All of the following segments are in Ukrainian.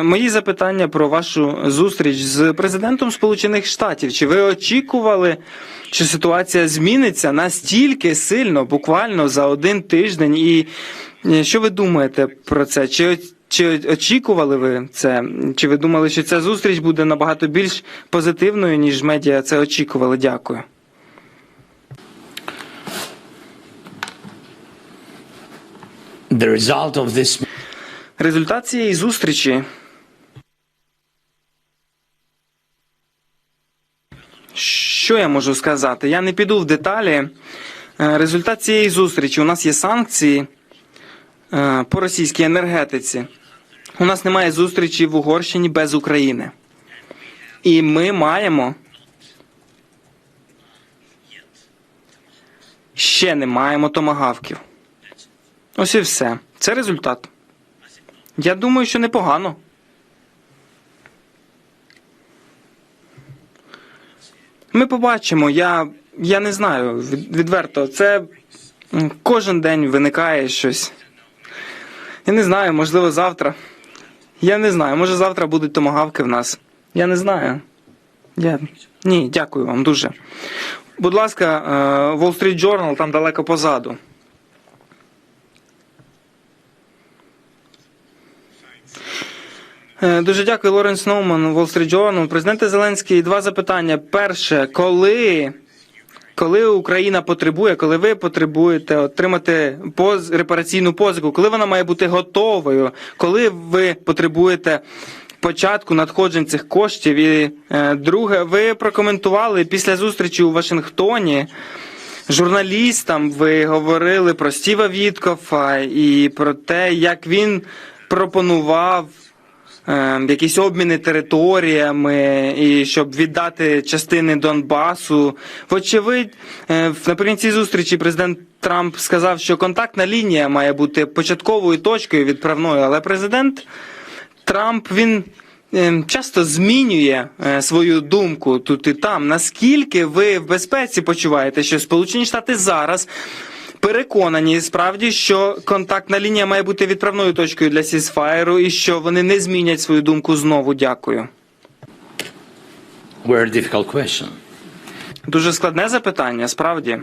Мої запитання про вашу зустріч з президентом Сполучених Штатів. Чи ви очікували, що ситуація зміниться настільки сильно, буквально за один тиждень? І е, що ви думаєте про це? Чи, чи очікували ви це? Чи ви думали, що ця зустріч буде набагато більш позитивною, ніж медіа це очікували? Дякую. The result of this Результат цієї зустрічі. Що я можу сказати? Я не піду в деталі. Е, Результат цієї зустрічі. У нас є санкції е, по російській енергетиці. У нас немає зустрічі в Угорщині без України. І ми маємо. Ще не маємо томагавків. Ось і все. Це результат. Я думаю, що непогано. Ми побачимо. Я, я не знаю, від- відверто. Це кожен день виникає щось. Я не знаю, можливо, завтра. Я не знаю, може завтра будуть томагавки в нас. Я не знаю. Я... Ні, дякую вам дуже. Будь ласка, е, Wall Street Journal там далеко позаду. Дуже дякую, Лорен Сноуман, Wall Street Journal. Президенте Зеленський, два запитання. Перше, коли, коли Україна потребує, коли ви потребуєте отримати поз, репараційну позику, коли вона має бути готовою, коли ви потребуєте початку надходжень цих коштів? І е, друге, ви прокоментували після зустрічі у Вашингтоні. Журналістам ви говорили про Стіва Віткофа і про те, як він пропонував е, якісь обміни територіями, і щоб віддати частини Донбасу. Вочевидь, е, наприкінці зустрічі президент Трамп сказав, що контактна лінія має бути початковою точкою відправною, але президент Трамп він е, часто змінює е, свою думку тут і там. Наскільки ви в безпеці почуваєте, що Сполучені Штати зараз переконані справді, що контактна лінія має бути відправною точкою для сісфаєру і що вони не змінять свою думку знову? Дякую. very difficult question. Дуже складне запитання, справді.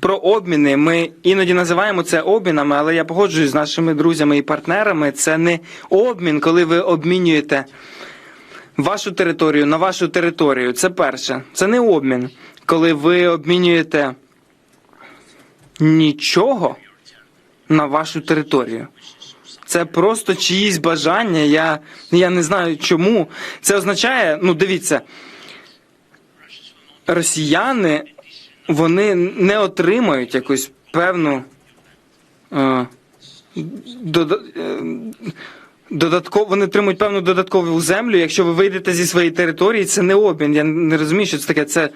Про обміни ми іноді називаємо це обмінами, але я погоджуюсь з нашими друзями і партнерами. Це не обмін, коли ви обмінюєте вашу територію на вашу територію. Це перше. Це не обмін, коли ви обмінюєте нічого на вашу територію. Це просто чиїсь бажання. Я, я не знаю чому. Це означає, ну дивіться, росіяни вони не отримають якусь певну е, дода- е, вони отримують певну додаткову землю. Якщо ви вийдете зі своєї території, це не обмін. Я не розумію, що це таке. Це,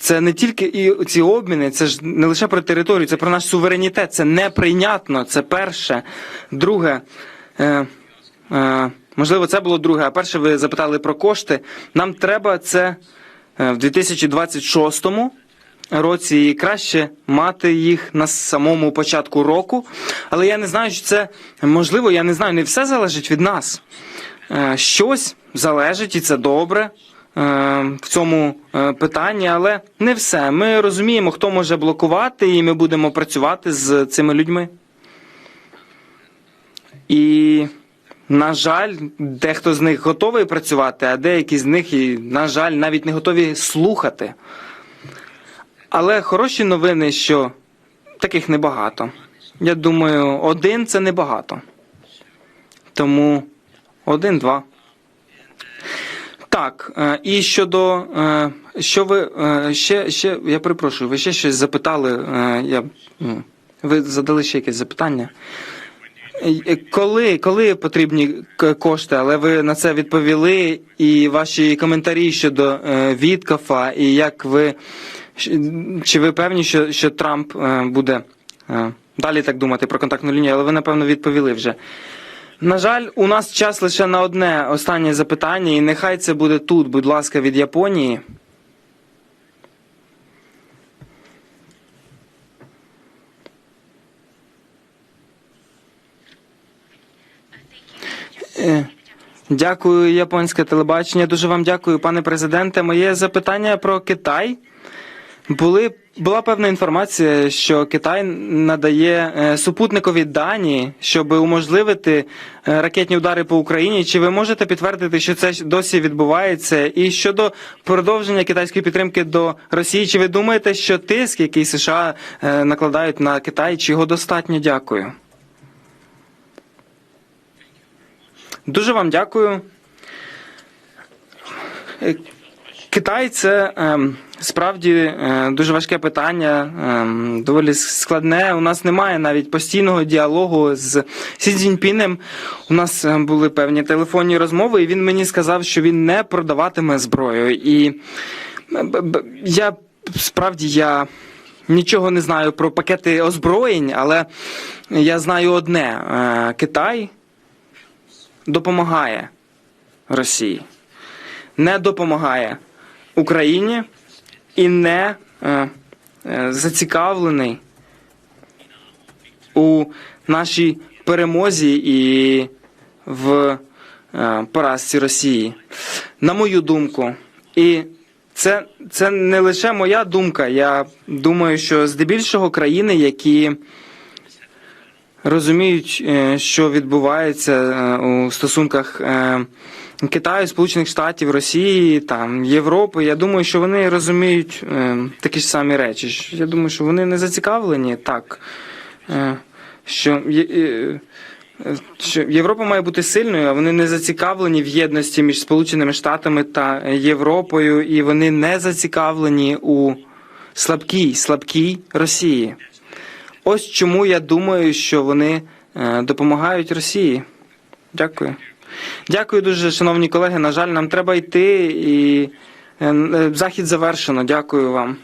це не тільки і ці обміни, це ж не лише про територію, це про наш суверенітет. Це неприйнятно. Це перше. Друге. Е, е, можливо, це було друге. А перше, ви запитали про кошти. Нам треба це е, в 2026 році і краще мати їх на самому початку року. Але я не знаю, що це можливо, я не знаю, не все залежить від нас. Е, Щось залежить, і це добре в цьому е, питанні, але не все. Ми розуміємо, хто може блокувати, і ми будемо працювати з цими людьми. І, на жаль, дехто з них готовий працювати, а деякі з них, і, на жаль, навіть не готові слухати. Але хороші новини, що таких небагато. Я думаю, один це небагато. Тому один-два. Так, е, і щодо е, що ви е, ще, ще, я перепрошую, ви ще щось запитали. Я, ну, ви задали ще якесь запитання. Коли, коли потрібні кошти, але ви на це відповіли, і ваші коментарі щодо Віткафа, і як ви чи ви певні, що, що Трамп буде далі так думати про контактну лінію, але ви напевно відповіли вже. На жаль, у нас час лише на одне останнє запитання, і нехай це буде тут, будь ласка, від Японії. Е, Дякую, японське телебачення. Дуже вам дякую, пане президенте. Моє запитання про Китай. Були, була певна інформація, що Китай надає е, супутникові дані, щоб уможливити е, ракетні удари по Україні. Чи ви можете підтвердити, що це досі відбувається? І щодо продовження китайської підтримки до Росії, чи ви думаєте, що тиск, який США е, накладають на Китай, чи його достатньо? Дякую. Дуже вам дякую. Китай це ем, справді е, дуже важке питання, ем, доволі складне. У нас немає навіть постійного діалогу з Сі Цзіньпінем. У нас е, були певні телефонні розмови, і він мені сказав, що він не продаватиме зброю. І е, я справді я нічого не знаю про пакети озброєнь, але я знаю одне: Е, Китай допомагає Росії, не допомагає Україні і не е, е, зацікавлений у нашій перемозі і в е, поразці Росії. На мою думку, і це, це не лише моя думка. Я думаю, що здебільшого країни, які розуміють, е, що відбувається е, у стосунках е, Китаю, Сполучених Штатів, Росії, там Європи. Я думаю, що вони розуміють такі ж самі речі. Я думаю, що вони не зацікавлені так, що. Що Європа має бути сильною, а вони не зацікавлені в єдності між Сполученими Штатами та Європою, і вони не зацікавлені у слабкій, слабкій Росії. Ось чому я думаю, що вони е, допомагають Росії. Дякую. Дякую дуже, шановні колеги. На жаль, нам треба йти і е, е, захід завершено. Дякую вам.